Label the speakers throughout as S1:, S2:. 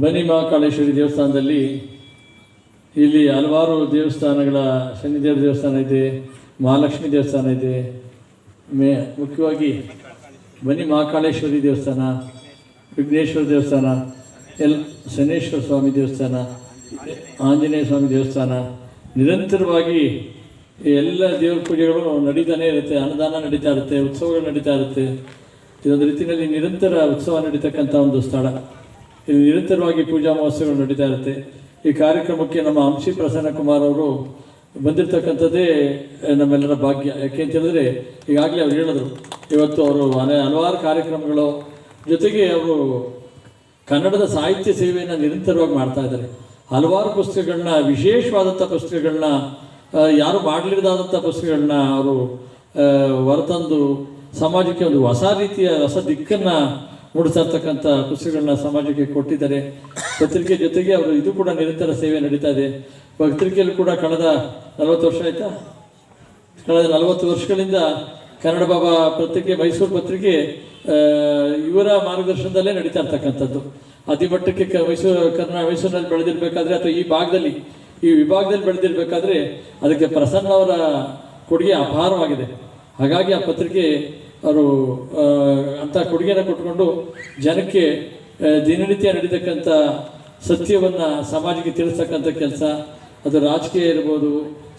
S1: ಬನ್ನಿ ಮಹಾಕಾಲೇಶ್ವರಿ ದೇವಸ್ಥಾನದಲ್ಲಿ ಇಲ್ಲಿ ಹಲವಾರು ದೇವಸ್ಥಾನಗಳ, ಶನಿದೇವ ದೇವಸ್ಥಾನ ಇದೆ, ಮಹಾಲಕ್ಷ್ಮಿ ದೇವಸ್ಥಾನ ಇದೆ. ಮೇ, ಮುಖ್ಯವಾಗಿ ಬನಿ ಮಹಾಕಾಳೇಶ್ವರಿ ದೇವಸ್ಥಾನ, ವಿಘ್ನೇಶ್ವರ ದೇವಸ್ಥಾನ, ಎಲ್, ಶನೇಶ್ವರ ಸ್ವಾಮಿ ದೇವಸ್ಥಾನ, ಆಂಜನೇಯ ಸ್ವಾಮಿ ದೇವಸ್ಥಾನ. ನಿರಂತರವಾಗಿ ಎಲ್ಲ ದೇವ್ರ ಪೂಜೆಗಳು ನಡೀತಾನೆ ಇರುತ್ತೆ, ಅನ್ನದಾನ ನಡೀತಾ ಇರುತ್ತೆ, ಉತ್ಸವಗಳು ನಡೀತಾ ಇರುತ್ತೆ. ಇದೊಂದು ರೀತಿಯಲ್ಲಿ ನಿರಂತರ ಉತ್ಸವ ನಡೀತಕ್ಕಂಥ ಒಂದು ಸ್ಥಳ. ಇಲ್ಲಿ ನಿರಂತರವಾಗಿ ಪೂಜಾ ಮಹೋತ್ಸವಗಳು ನಡೀತಾ ಇರುತ್ತೆ. ಈ ಕಾರ್ಯಕ್ರಮಕ್ಕೆ ನಮ್ಮ ಅಂಶಿ ಪ್ರಸನ್ನ ಕುಮಾರ್ ಅವರು ಬಂದಿರತಕ್ಕಂಥದ್ದೇ ನಮ್ಮೆಲ್ಲರ ಭಾಗ್ಯ. ಯಾಕೆ ಅಂತ ಹೇಳಿದ್ರೆ ಈಗಾಗಲೇ ಅವ್ರು ಹೇಳಿದ್ರು, ಇವತ್ತು ಅವರು ಅನೇ, ಹಲವಾರು ಕಾರ್ಯಕ್ರಮಗಳು, ಜೊತೆಗೆ ಅವರು ಕನ್ನಡದ ಸಾಹಿತ್ಯ ಸೇವೆಯನ್ನು ನಿರಂತರವಾಗಿ ಮಾಡ್ತಾ ಇದ್ದಾರೆ. ಹಲವಾರು ಪುಸ್ತಕಗಳನ್ನ, ವಿಶೇಷವಾದಂಥ ಪುಸ್ತಕಗಳನ್ನ ಯಾರು ಮಾಡಲಿರದಾದಂಥ ಪುಸ್ತಕಗಳನ್ನ ಅವರು ಹೊರತಂದು, ಸಮಾಜಕ್ಕೆ ಒಂದು ಹೊಸ ರೀತಿಯ, ಹೊಸ ದಿಕ್ಕನ್ನು ಮೂಡಿಸ್ತಾ ಪುಸ್ತಕಗಳನ್ನ ಸಮಾಜಕ್ಕೆ ಕೊಟ್ಟಿದ್ದಾರೆ. ಪತ್ರಿಕೆ ಜೊತೆಗೆ ಅವರು ಇದು ಕೂಡ ನಿರಂತರ ಸೇವೆ ನಡೀತಾ ಇದೆ. ಪತ್ರಿಕೆಯಲ್ಲಿ ಕೂಡ ಕಳೆದ ನಲವತ್ತು ವರ್ಷ ಆಯ್ತಾ? ಕಳೆದ ನಲವತ್ತು ವರ್ಷಗಳಿಂದ ಕನ್ನಡ ಬಾಬಾ ಪತ್ರಿಕೆ, ಮೈಸೂರು ಪತ್ರಿಕೆ ಇವರ ಮಾರ್ಗದರ್ಶನದಲ್ಲೇ ನಡೀತಾ ಇರ್ತಕ್ಕಂಥದ್ದು. ಅತಿಮಟ್ಟಕ್ಕೆ ಕ, ಮೈಸೂರು, ಕರ್ನಾ, ಮೈಸೂರಿನಲ್ಲಿ ಬೆಳೆದಿರಬೇಕಾದ್ರೆ ಅಥವಾ ಈ ಭಾಗದಲ್ಲಿ, ಈ ವಿಭಾಗದಲ್ಲಿ ಬೆಳೆದಿರಬೇಕಾದ್ರೆ ಅದಕ್ಕೆ ಪ್ರಸನ್ನ ಅವರ ಕೊಡುಗೆ ಅಪಾರವಾಗಿದೆ. ಹಾಗಾಗಿ ಆ ಪತ್ರಿಕೆ ಅವರು ಅಂಥ ಕೊಡುಗೆನ ಕೊಟ್ಕೊಂಡು ಜನಕ್ಕೆ ದಿನನಿತ್ಯ ನಡೀತಕ್ಕಂಥ ಸತ್ಯವನ್ನು ಸಮಾಜಕ್ಕೆ ತಿಳಿಸ್ತಕ್ಕಂಥ ಕೆಲಸ. ಅದು ರಾಜಕೀಯ ಇರ್ಬೋದು,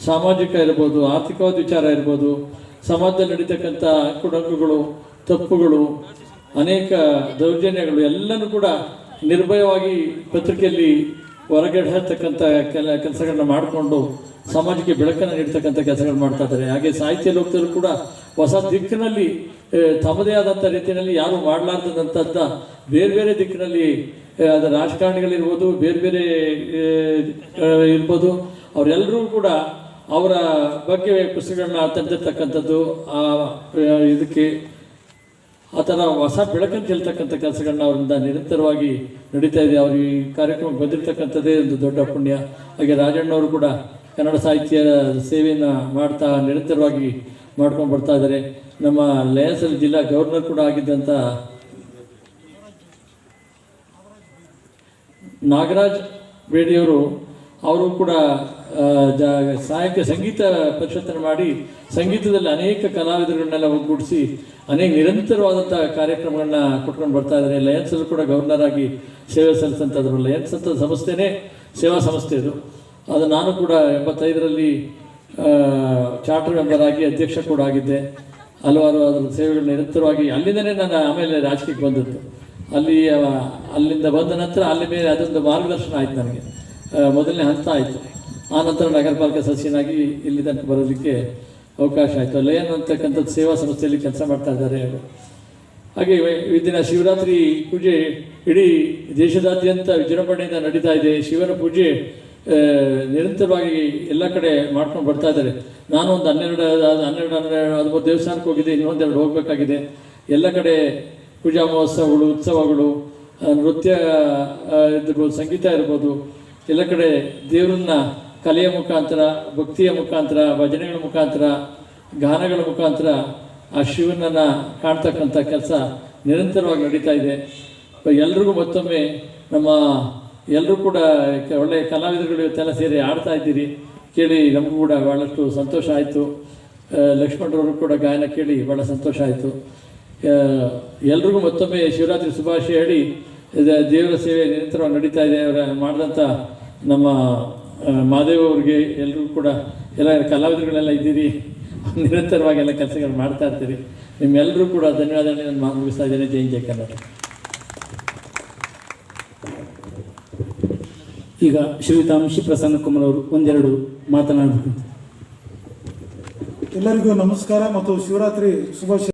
S1: ಸಾಮಾಜಿಕ ಇರ್ಬೋದು, ಆರ್ಥಿಕವಾದ ವಿಚಾರ ಇರ್ಬೋದು, ಸಮಾಜದಲ್ಲಿ ನಡೀತಕ್ಕಂಥ ಕುಡಂಗುಗಳು ತಪ್ಪುಗಳು, ಅನೇಕ ದೌರ್ಜನ್ಯಗಳು ಎಲ್ಲನೂ ಕೂಡ ನಿರ್ಭಯವಾಗಿ ಪತ್ರಿಕೆಯಲ್ಲಿ ಹೊರಗಡೆ ಕೆಲ, ಕೆಲಸಗಳನ್ನ ಮಾಡಿಕೊಂಡು ಸಮಾಜಕ್ಕೆ ಬೆಳಕನ್ನು ನೀಡ್ತಕ್ಕಂಥ ಕೆಲಸಗಳು ಮಾಡ್ತಾ ಇದ್ದಾರೆ. ಹಾಗೆ ಸಾಹಿತ್ಯ ಲೋಕದಲ್ಲೂ ಕೂಡ ಹೊಸ ದಿಕ್ಕಿನಲ್ಲಿ ತಮ್ಮದೇ ಆದಂಥ ರೀತಿಯಲ್ಲಿ ಯಾರು ಮಾಡಲಾರ್ದಂಥದ್ದ ಬೇರೆ ಬೇರೆ ದಿಕ್ಕಿನಲ್ಲಿ ಅದು ರಾಜಕಾರಣಿಗಳಿರ್ಬೋದು, ಬೇರೆ ಬೇರೆ ಇರ್ಬೋದು. ಅವರೆಲ್ಲರೂ ಕೂಡ ಅವರ ಬಗ್ಗೆ ಪುಸ್ತಕಗಳನ್ನ ತಂದಿರ್ತಕ್ಕಂಥದ್ದು ಇದಕ್ಕೆ ಆ ಥರ ಹೊಸ ಬೆಳಕನ್ನು ಚೆಲ್ತಕ್ಕಂಥ ಕೆಲಸಗಳನ್ನ ಅವರಿಂದ ನಿರಂತರವಾಗಿ ನಡೀತಾ ಇದೆ. ಅವ್ರು ಈ ಕಾರ್ಯಕ್ರಮಕ್ಕೆ ಬಂದಿರತಕ್ಕಂಥದ್ದೇ ಒಂದು ದೊಡ್ಡ ಪುಣ್ಯ. ಹಾಗೆ ರಾಜಣ್ಣವರು ಕೂಡ ಕನ್ನಡ ಸಾಹಿತ್ಯ ಸೇವೆಯನ್ನು ಮಾಡ್ತಾ ನಿರಂತರವಾಗಿ ಮಾಡ್ಕೊಂಡು ಬರ್ತಾ ಇದ್ದಾರೆ. ನಮ್ಮ ಲಯನ್ಸಲ್ಲಿ ಜಿಲ್ಲಾ ಗವರ್ನರ್ ಕೂಡ ಆಗಿದ್ದಂಥ ನಾಗರಾಜ್ ಬೇಡಿಯವರು ಅವರು ಕೂಡ ಜ, ಸಾಹಿತ್ಯ ಸಂಗೀತ ಪರಿಷತ್ತನ್ನು ಮಾಡಿ ಸಂಗೀತದಲ್ಲಿ ಅನೇಕ ಕಲಾವಿದರುಗಳನ್ನೆಲ್ಲ ಒಗ್ಗೂಡಿಸಿ ಅನೇಕ ನಿರಂತರವಾದಂಥ ಕಾರ್ಯಕ್ರಮಗಳನ್ನ ಕೊಟ್ಕೊಂಡು ಬರ್ತಾ ಇದ್ದಾರೆ. ಲಯನ್ಸಲ್ಲೂ ಕೂಡ ಗವರ್ನರ್ ಆಗಿ ಸೇವೆ ಸಲ್ಲಿಸಂಥದ್ರು ಲಯನ್ಸ್ ಅಂತ ಸಂಸ್ಥೆನೇ ಸೇವಾ ಸಂಸ್ಥೆ ಇದು. ಅದು ನಾನು ಕೂಡ ಎಂಬತ್ತೈದರಲ್ಲಿ ಚಾರ್ಟರ್ ಮೆಂಬರ್ ಆಗಿ ಅಧ್ಯಕ್ಷ ಕೂಡ ಆಗಿದ್ದೆ. ಹಲವಾರು ಅದರ ಸೇವೆಗಳು ನಿರಂತರವಾಗಿ ಅಲ್ಲಿಂದನೇ ನಾನು ಆಮೇಲೆ ರಾಜಕೀಯಕ್ಕೆ ಬಂದದ್ದು. ಅಲ್ಲಿ ಅಲ್ಲಿಂದ ಬಂದ ನಂತರ ಅಲ್ಲಿ ಮೇಲೆ ಅದೊಂದು ಮಾರ್ಗದರ್ಶನ ಆಯಿತು ನನಗೆ. ಮೊದಲನೇ ಹಂತ ಆಯಿತು. ಆ ನಂತರ ನಗರ ಪಾಲಿಕೆ ಸದಸ್ಯನಾಗಿ ಇಲ್ಲಿ ತನಕ ಬರೋದಕ್ಕೆ ಅವಕಾಶ ಆಯಿತು. ಲಯನ್ ಅಂತಕ್ಕಂಥದ್ದು ಸೇವಾ ಸಂಸ್ಥೆಯಲ್ಲಿ ಕೆಲಸ ಮಾಡ್ತಾ ಇದ್ದಾರೆ ಅವರು. ಹಾಗೆ ಇದನ್ನು ಶಿವರಾತ್ರಿ ಪೂಜೆ ಇಡೀ ದೇಶದಾದ್ಯಂತ ವಿಜೃಂಭಣೆಯಿಂದ ನಡೀತಾ ಇದೆ. ಶಿವನ ಪೂಜೆ ನಿರಂತರವಾಗಿ ಎಲ್ಲ ಕಡೆ ಮಾಡ್ಕೊಂಡು ಬರ್ತಾ ಇದ್ದಾರೆ. ನಾನು ಒಂದು ಹನ್ನೆರಡು ಹನ್ನೆರಡು ಹನ್ನೆರಡು, ಹದಿಮೂರು ದೇವಸ್ಥಾನಕ್ಕೆ ಹೋಗಿದ್ದೆ ಇನ್ನೊಂದೆರಡು ಹೋಗಬೇಕಾಗಿದೆ. ಎಲ್ಲ ಕಡೆ ಪೂಜಾ ಮಹೋತ್ಸವಗಳು, ಉತ್ಸವಗಳು ನೃತ್ಯ ಇರ್ಬೋದು, ಸಂಗೀತ ಇರ್ಬೋದು, ಎಲ್ಲ ಕಡೆ ದೇವರನ್ನ ಕಲೆಯ ಮುಖಾಂತರ, ಭಕ್ತಿಯ ಮುಖಾಂತರ, ಭಜನೆಗಳ ಮುಖಾಂತರ, ಗಾನಗಳ ಮುಖಾಂತರ ಆ ಶಿವನನ್ನು ಕಾಣ್ತಕ್ಕಂಥ ಕೆಲಸ ನಿರಂತರವಾಗಿ ನಡೀತಾ ಇದೆ. ಎಲ್ರಿಗೂ ಮತ್ತೊಮ್ಮೆ ನಮ್ಮ ಎಲ್ಲರೂ ಕೂಡ ಒಳ್ಳೆಯ ಕಲಾವಿದರುಗಳು ಇವತ್ತೆಲ್ಲ ಸೇರಿ ಆಡ್ತಾ ಇದ್ದೀರಿ. ಕೇಳಿ ನಮಗೂ ಕೂಡ ಭಾಳಷ್ಟು ಸಂತೋಷ ಆಯಿತು. ಲಕ್ಷ್ಮಣರವರು ಕೂಡ ಗಾಯನ ಕೇಳಿ ಭಾಳ ಸಂತೋಷ ಆಯಿತು. ಎಲ್ರಿಗೂ ಮತ್ತೊಮ್ಮೆ ಶಿವರಾತ್ರಿ ಶುಭಾಶಯ ಹೇಳಿ ದೇವರ ಸೇವೆ ನಿರಂತರವಾಗಿ ನಡೀತಾ ಇದೆ. ಅವರ ಮಾಡಿದಂಥ ನಮ್ಮ ಮಾದೇವ್ ಅವ್ರಿಗೆ ಎಲ್ರಿಗೂ ಕೂಡ ಎಲ್ಲ ಕಲಾವಿದರುಗಳೆಲ್ಲ ಇದ್ದೀರಿ. ನಿರಂತರವಾಗಿ ಎಲ್ಲ ಕೆಲಸಗಳು ಮಾಡ್ತಾ ಇರ್ತೀರಿ. ನಿಮ್ಮೆಲ್ಲರೂ ಕೂಡ ಧನ್ಯವಾದಗಳನ್ನು ನಾನು ಮುಗಿಸ್ತಾ ಇದ್ದೇನೆ. ಜೈ ಜೈ ಕನ್ನಡ
S2: ಈಗ ಶ್ರೀತಾಂಶಿ ಪ್ರಸನ್ನ ಕುಮಾರ್ ಅವರು ಒಂದೆರಡು ಮಾತನಾಡಬೇಕು
S3: ಎಲ್ಲರಿಗೂ ನಮಸ್ಕಾರ ಮತ್ತು ಶಿವರಾತ್ರಿ ಶುಭಾಶಯ.